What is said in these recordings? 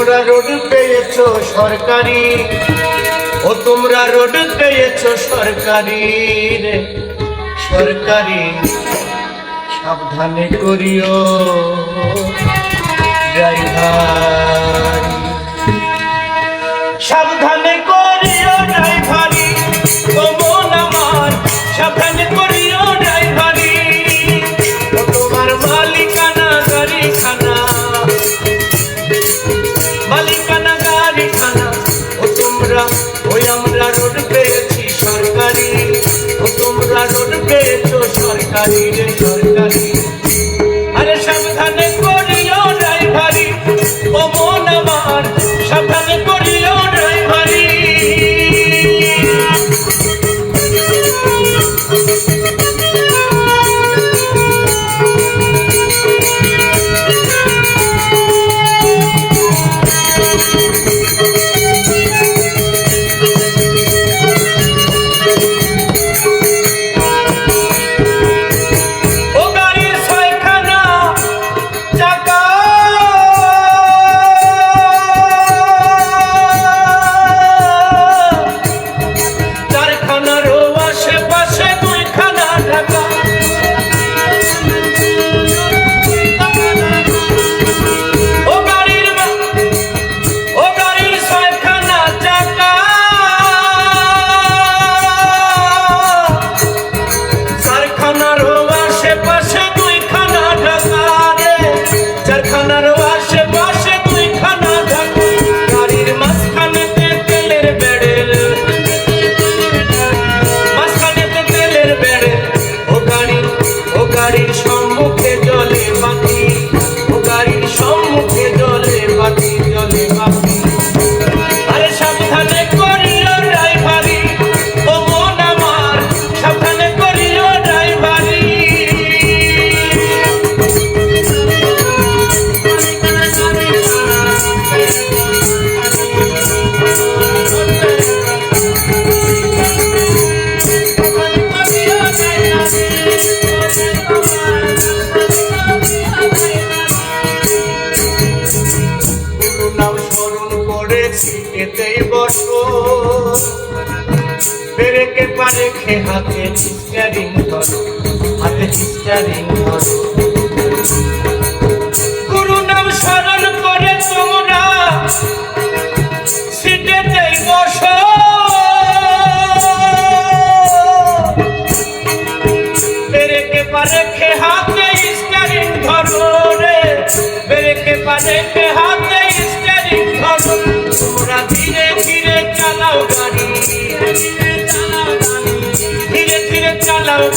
তোমরা রোড পেয়েছ সরকারি। ও তোমরা রোড পেয়েছ সরকারি রে। সরকারি সাবধানে করিও। ড্রাইভার। দিয়েছ সরকারি রে সরকারি। খেতেই বসো পেরেকে পারে খে হাতে চিস্টারিং ধরো হাতে চিস্টারিং ধরো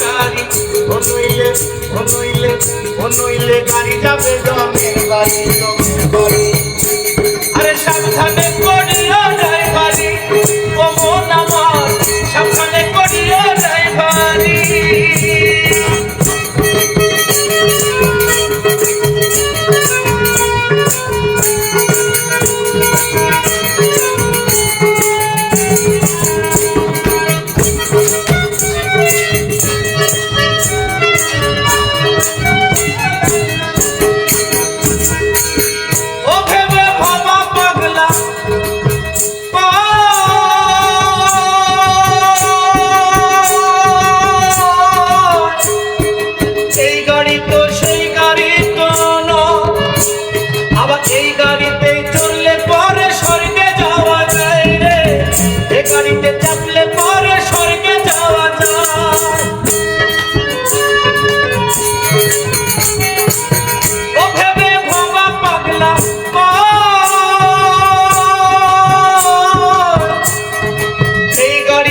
গাড়ি ও নইলে ও নইলে ও নইলে গাড়ি যাবে জমের বাড়ি।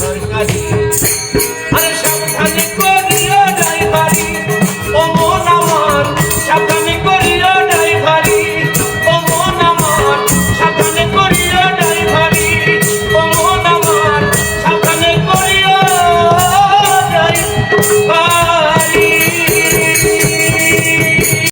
Margarida.